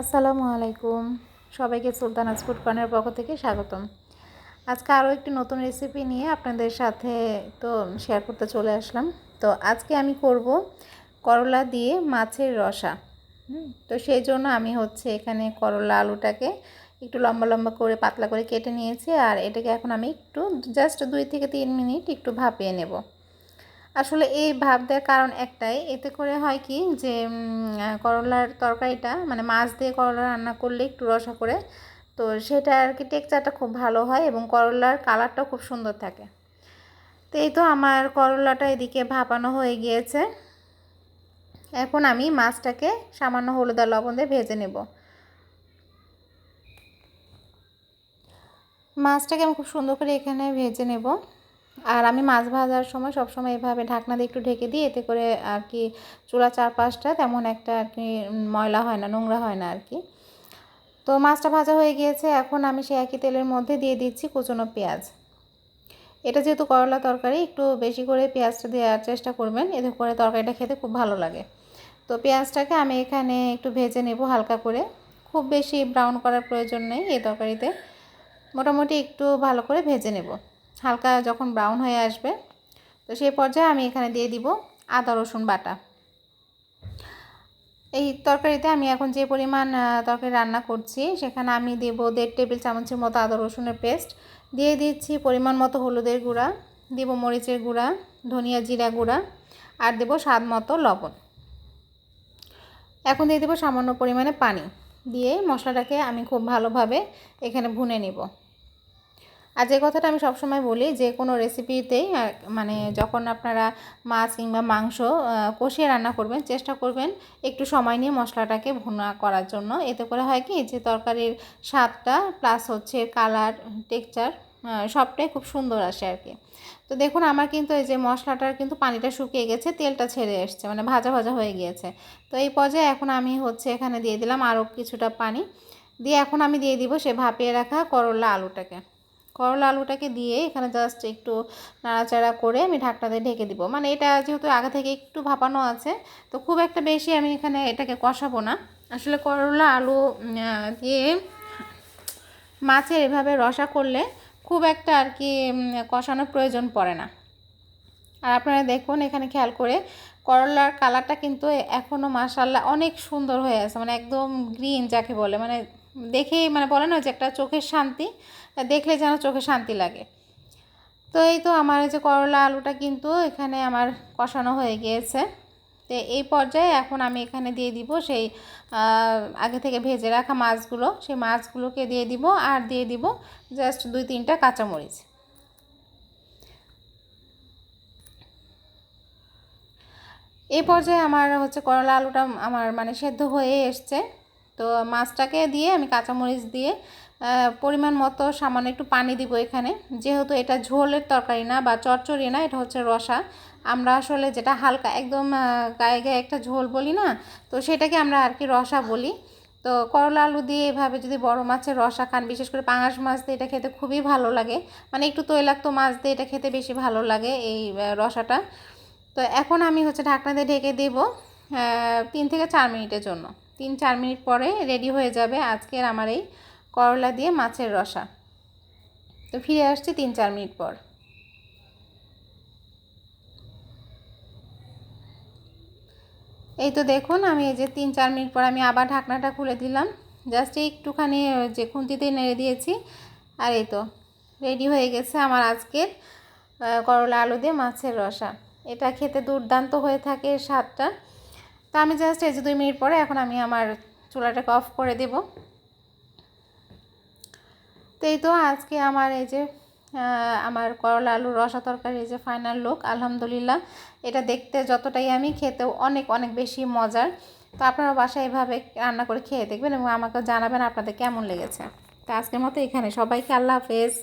আসসালামু আলাইকুম। সবাইকে সুলতানাজ ফুড কর্নার পক্ষ থেকে স্বাগতম। আজকে আরও একটি নতুন রেসিপি নিয়ে আপনাদের সাথে তো শেয়ার করতে চলে আসলাম। তো আজকে আমি করব করলা দিয়ে মাছের রসা। তো সেই জন্য আমি হচ্ছে এখানে করলা আলুটাকে একটু লম্বা লম্বা করে পাতলা করে কেটে নিয়েছি আর এটাকে এখন আমি একটু জাস্ট দুই থেকে তিন মিনিট একটু ভাপিয়ে নেব। আসলে এই ভাব দেওয়ার কারণ একটাই। এতে করে হয় কি যে করলার তরকারিটা মানে মাছ দিয়ে করলা রান্না করলে একটু রসা করে, তো সেটা আর কি টেক্সচারটা খুব ভালো হয় এবং করলার কালারটাও খুব সুন্দর থাকে। তো এই তো আমার করলাটা এদিকে ভাপানো হয়ে গিয়েছে। এখন আমি মাছটাকে সামান্য হলুদ আর লবণ দিয়ে ভেজে নেব। মাছটাকে আমি খুব সুন্দর করে এখানে ভেজে নেব। আর আমি মাছ ভাজার সময় সবসময় এভাবে ঢাকনা দিয়ে একটু ঢেকে দিই, এতে করে আর কি চুলা চারপাশটা তেমন একটা আর কি ময়লা হয় না, নোংরা হয় না আর কি। তো মাছটা ভাজা হয়ে গিয়েছে, এখন আমি সেই একই তেলের মধ্যে দিয়ে দিচ্ছি কুচনো পেঁয়াজ। এটা যেহেতু করলা তরকারি, একটু বেশি করে পেঁয়াজটা দেওয়ার চেষ্টা করবেন, এতে করে তরকারিটা খেতে খুব ভালো লাগে। তো পেঁয়াজটাকে আমি এখানে একটু ভেজে নেব হালকা করে। খুব বেশি ব্রাউন করার প্রয়োজন নেই এই তরকারিতে। মোটামুটি একটু ভালো করে ভেজে নেব। হালকা যখন ব্রাউন হয়ে আসবে, তো সেই পর্যায়ে আমি এখানে দিয়ে দিব আদা, রসুন বাটা। এই তরকারিতে আমি এখন যে পরিমাণ তরকারি রান্না করছি, সেখানে আমি দেব দেড় টেবিল চামচের মতো আদা, রসুনের পেস্ট। দিয়ে দিচ্ছি পরিমাণ মতো হলুদের গুঁড়া, দেব মরিচের গুঁড়া, ধনিয়া জিরা গুঁড়া, আর দেব স্বাদ মতো লবণ। এখন দিয়ে দেবো সামান্য পরিমাণে পানি। দিয়ে মশলাটাকে আমি খুব ভালোভাবে এখানে ভুনে নিব। আর যে কথাটা আমি সবসময় বলি, যে কোনো রেসিপিতেই মানে যখন আপনারা মাছ কিংবা মাংস কষিয়ে রান্না করবেন, চেষ্টা করবেন একটু সময় নিয়ে মশলাটাকে ভুনা করার জন্য। এতে করে হয় কি, যে তরকারির স্বাদটা প্লাস হচ্ছে কালার টেক্সচার সবটাই খুব সুন্দর আসে আর কি। তো দেখুন, আমার কিন্তু এই যে মশলাটার কিন্তু পানিটা শুকিয়ে গেছে, তেলটা ছেড়ে এসছে মানে ভাজা ভাজা হয়ে গিয়েছে। তো এই পর্যায়ে এখন আমি হচ্ছে এখানে দিয়ে দিলাম আরও কিছুটা পানি। দিয়ে এখন আমি দিয়ে দিব সে ভাপিয়ে রাখা করলা আলুটাকে। করলা আলুটাকে দিয়ে এখানে জাস্ট একটু নাড়াচাড়া করে আমি দিয়ে ঢেকে দিব। মানে এটা যেহেতু আগে থেকে একটু ভাপানো আছে, তো খুব একটা বেশি আমি এখানে এটাকে কষাবো না। আসলে করলা আলু দিয়ে মাছের এভাবে রসা করলে খুব একটা আর কি কষানোর প্রয়োজন পড়ে না। আর আপনারা দেখুন এখানে খেয়াল করে করলার কালারটা কিন্তু এখনও মাসাল্লাহ অনেক সুন্দর হয়ে আছে মানে একদম গ্রিন যাকে বলে মানে দেখেই মানে বলে না যে একটা চোখের শান্তি, দেখলে যেন চোখে শান্তি লাগে। তো এই তো আমার যে করলা আলুটা কিন্তু এখানে আমার কষানো হয়ে গিয়েছে। তো এই পর্যায়ে এখন আমি এখানে দিয়ে দিব সেই আগে থেকে ভেজে রাখা মাছগুলো। সেই মাছগুলোকে দিয়ে দিব আর দিয়ে দিব জাস্ট দুই তিনটা কাঁচামরিচ। এই পর্যায়ে আমার হচ্ছে করলা আলুটা আমার মানে সেদ্ধ হয়ে এসছে। তো মাছটাকে দিয়ে আমি কাঁচামরিচ দিয়ে পরিমাণ মতো সামান্য একটু পানি দিব এখানে। যেহেতু এটা ঝোলের তরকারি না বা চচ্চড়ি না, এটা হচ্ছে রসা। আমরা আসলে যেটা হালকা একদম গায়ে গায়ে একটা ঝোল বলি না, তো সেটাকে আমরা আর কি রসা বলি। তো করলা আলু দিয়ে এভাবে যদি বড় মাছের রসা খান, বিশেষ করে পাঙাশ মাছ দিয়ে এটা খেতে খুবই ভালো লাগে। মানে একটু তৈলাক্ত মাছ দিয়ে এটা খেতে বেশি ভালো লাগে এই রসাটা। তো এখন আমি হচ্ছে ঢাকনা দিয়ে ঢেকে দেবো তিন থেকে চার মিনিটের জন্য। তিন চার মিনিট পরে রেডি হয়ে যাবে আজকের আমার এই করলা দিয়ে মাছের রসা। তো ফিরে আসছি তিন চার মিনিট পর। এই তো দেখুন, আমি এই যে তিন চার মিনিট পর আমি আবার ঢাকনাটা খুলে দিলাম। জাস্ট একটুখানি যে খুন্তিতে নেড়ে দিয়েছি। আর এই তো রেডি হয়ে গেছে আমার আজকের করলা আলু দিয়ে মাছের রসা। এটা খেতে দুর্দান্ত হয়ে থাকে স্বাদটা। তা আমি জাস্ট এই যে দুই মিনিট পরে এখন আমি আমার চুলাটাকে অফ করে দেব। তো এই তো আজকে আমার এই যে আমার করলা আলুর রসা তরকারি এই যে ফাইনাল লুক আলহামদুলিল্লাহ। এটা দেখতে যতটাই আমি খেতেও অনেক অনেক বেশি মজার। তো আপনারা বাসায় এভাবে রান্না করে খেয়ে দেখবেন এবং আমাকেও জানাবেন আপনাদের কেমন লেগেছে। তো আজকের মতো এখানে। সবাইকে আল্লাহ হাফেজ।